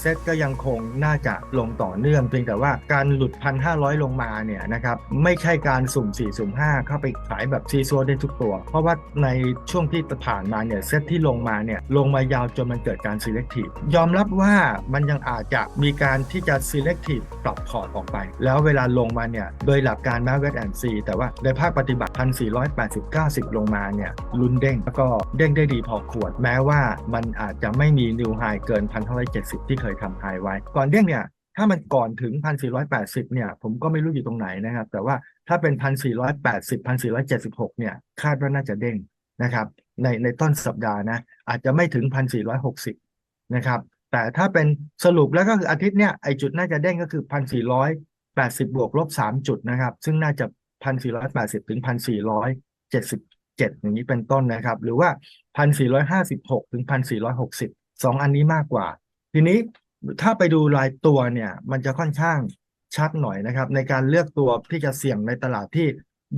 เซตก็ยังคงน่าจะลงต่อเนื่องเพียงแต่ว่าการหลุด 1,500 ลงมาเนี่ยนะครับไม่ใช่การสุ่ม 4 สุ่ม 5 เข้าไปขายแบบซีซัวได้ทุกตัว เพราะว่าในช่วงที่ผ่านมาเนี่ยเซตที่ลงมาเนี่ยลงมายาวจนมันเกิดการ selective ยอมรับว่ามันยังอาจจะมีการที่จะ selective ปรับพอร์ตออกไป แล้วเวลาลงมาเนี่ยโดยหลักการแม้เวทแอนซีแต่ว่าในภาคปฏิบัติ 1,480 90 ลงมาเนี่ยลุ้นเด้งแล้วก็เด้งได้ดีพอขวด แม้ว่ามันอาจจะไม่มีนิวไฮเกิน 1,570 ที่เคยทำไฮไว้ ก่อนเด้งเนี่ยถ้ามันก่อนถึง 1,480 เนี่ย ผมก็ไม่รู้อยู่ตรงไหนนะครับ แต่ว่าถ้าเป็น 1,480 1,476 เนี่ย คาดว่าน่าจะเด้งนะครับ ในในต้นสัปดาห์นะ อาจจะไม่ถึง 1,460 นะครับ แต่ถ้าเป็นสรุปแล้วก็คืออาทิตย์เนี่ย ไอจุดน่าจะเด้งก็คือ 1,480 บวกลบ 3 จุดนะครับ ซึ่งน่าจะ 1,480 ถึง 1,477 อย่างนี้เป็นต้นนะครับ หรือว่า 1,456 ถึง 1,460 สองอันนี้มากกว่า ทีนี้ถ้าไปดูรายตัวเนี่ยมันจะค่อนข้างชัดหน่อยนะครับ ในการเลือกตัวที่จะเสี่ยงในตลาดที่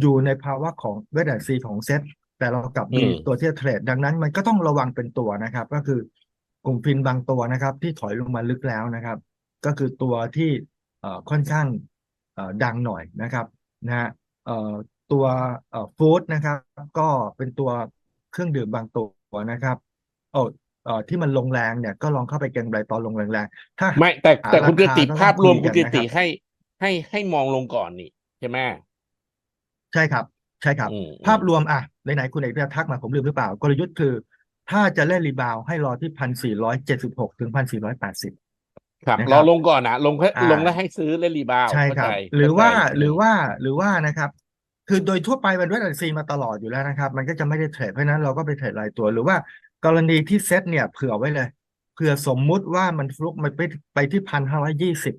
อยู่ในภาวะของเวทแอนซีของเซ็ตแต่เรากลับมีตัวที่เทรดดังนั้นมันก็ต้องระวังเป็นตัวนะครับ ก็คือกลุ่มฟินบางตัวนะครับ ที่ถอยลงมาลึกแล้วนะครับ ก็คือตัวที่ค่อนข้างดังหน่อยนะครับนะฮะตัวฟู้ดนะครับ ก็เป็นตัวเครื่องดื่มบางตัวนะครับโอ้ อ่อที่มันลงแรงเนี่ยก็ลองเข้าไปเก็งไรตอนลงแรงๆถ้าไม่แต่แต่หาคุณกิราคาติก็ต้องภาพรวมคุคุยณกันกินะครับติให้ให้ให้มองลงก่อนนี่ใช่ไหมใช่ครับ ใช่ครับอืมภาพรวมอะไหนๆคุณเอกพิทักษ์มาผมลืมหรือเปล่ากลยุทธ์คือ ถ้าจะเล่นรีบาวด์ให้รอที่พันสี่ร้อยเจ็ดสิบหกถึงพันสี่ร้อยแปดสิบครับนะครับรอลงก่อนนะลงให้อ่าลงแล้วให้ซื้อเล่นรีบาวด์ใช่เข้าครับใจหรือว่าเข้ใจหรือว่าหรือว่านะครับคือโดยทั่วไปมันเวทแอนซีมาตลอดอยู่แล้วนะครับ มันก็จะไม่ได้เทรดเพราะฉะนั้นเราก็ไปเทรดรายตัวหรือว่า กรณีที่เซตเนี่ยเผื่อไว้เลยเผื่อสมมุติว่ามันฟลุกมันไปไปที่พันห้าร้อยี่สิบ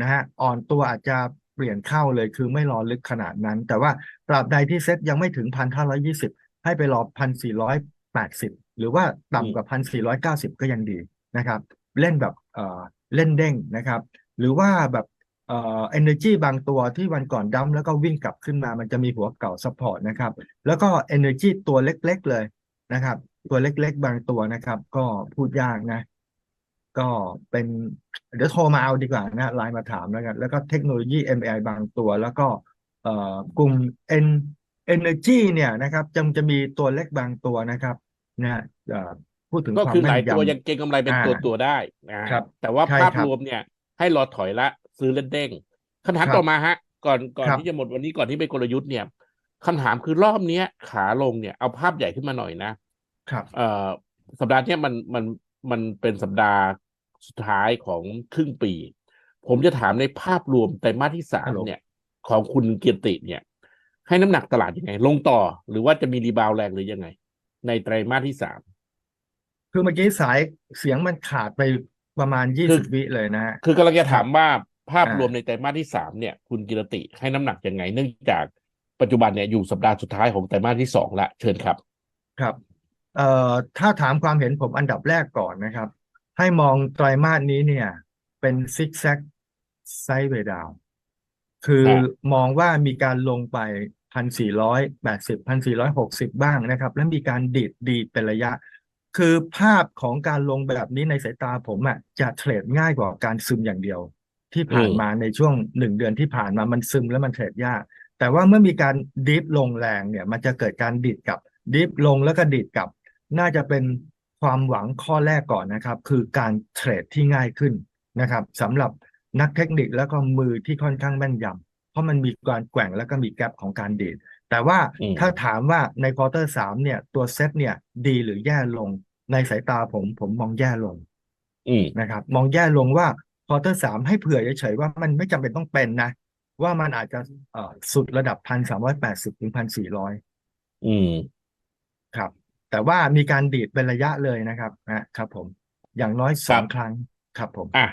นะฮะอ่อนตัวอาจจะเปลี่ยนเข้าเลยคือไม่รอลึกขนาดนั้น แต่ว่าตราบใดที่เซตยังไม่ถึงพันห้าร้อยี่สิบให้ไปรอพันสี่ร้อยแปดสิบหรือว่าต่ำกว่าพันสี่ร้อยเก้าสิบก็ยังดีนะครับ เล่นแบบเอ่อเล่นเด้งนะครับ หรือว่าแบบเอ่อ energy บางตัวที่วันก่อนดั้มแล้วก็วิ่งกลับขึ้นมามันจะมีหัวเก่า support นะครับ แล้วก็ energy ตัวเล็กๆเลยนะครับ ตัวเล็กๆ บางตัวนะครับ ก็พูดยากนะ ก็เป็นเดี๋ยวโทรมาเอาดีกว่านะไลน์มาถามแล้วกัน แล้วก็เทคโนโลยี MI บางตัว แล้วก็เอ่อกลุ่ม N energy เนี่ยนะครับจะจะมีตัวเล็กบางตัวนะครับนะเอ่อพูดถึงก็ความคือหแม่ลายนตัวยยังเก็งกำไรเป็นอ่าตัวตัวๆได้นะครับแต่ว่าใช่ภาพครับรวมเนี่ย ให้รอถอยละซื้อเล่นเด้งคำถามครับต่อมาฮะ ก่อนก่อนครับที่จะหมดวันนี้ก่อนที่ไปกลยุทธ์เนี่ยคำถามคือรอบเนี้ย ขาลงเนี่ยเอาภาพใหญ่ขึ้นมาหน่อยนะ ครับเอ่อสัปดาห์เนี้ยมันมันมันเป็นสัปดาห์สุดท้ายของครึ่งปี ผมจะถามในภาพรวมไตรมาสที่สามฮัลโหลเนี่ย ของคุณเกียรติเนี่ย ให้น้ำหนักตลาดยังไง ลงต่อหรือว่าจะมีรีบาวด์แรงหรือยังไง ในไตรมาสที่สามคือเมื่อกี้สายเสียงมันขาดไปประมาณยี่คืสิอบวิเลยนะฮะคือกำลังจะถามว่าภาพอ่ารวมในไตรมาสที่สามเนี่ย คุณกิรติให้น้ำหนักยังไง เนื่องจากปัจจุบันเนี่ยอยู่สัปดาห์สุดท้ายของไตรมาสที่สองละเชิญครับ ครับ เอ่อถ้าถามความเห็นผมอันดับแรกก่อนนะครับ ให้มองไตรมาสนี้เนี่ย เป็นซิกแซกไซด์เวดาวคืออ่ามองว่ามีการลงไปพันสี่ร้อยแปดสิบพันสี่ร้อยหกสิบบ้างนะครับ แล้วมีการดีดดีดเป็นระยะ คือภาพของการลงแบบนี้ในสายตาผมอะจะเทรดง่ายกว่าการซึมอย่างเดียว ที่ผ่านอืมมาในช่วงหนึ่งเดือนที่ผ่านมามันซึมแล้วมันเทรดยาก แต่ว่าเมื่อมีการดิฟลงแรงเนี่ย มันจะเกิดการดิดกลับดิฟลงแล้วก็ดิดกลับ น่าจะเป็นความหวังข้อแรกก่อนนะครับ คือการเทรดที่ง่ายขึ้นนะครับสำหรับนักเทคนิคแล้วก็มือที่ค่อนข้างแม่นยำเพราะมันมีการแกว่งแล้วก็มีแกลบของการดีดแต่ว่าอืมถ้าถามว่าในควอเตอร์สามเนี่ย ตัวเซตเนี่ยดีหรือแย่ลง ในสายตาผมผมมองแย่ลงอืมนะครับ มองแย่ลงว่าควอเตอร์สามให้เผื่อเฉยๆว่ามันไม่จำเป็นต้องเป็นนะ ว่ามันอาจจะเอ่อสุดระดับพันสามร้อยแปดสิบถึงพันสี่ร้อยอืมครับ แต่ว่ามีการดีดเป็นระยะเลยนะครับนะครับผมอย่างน้อยสองครับครั้งครับผมอะ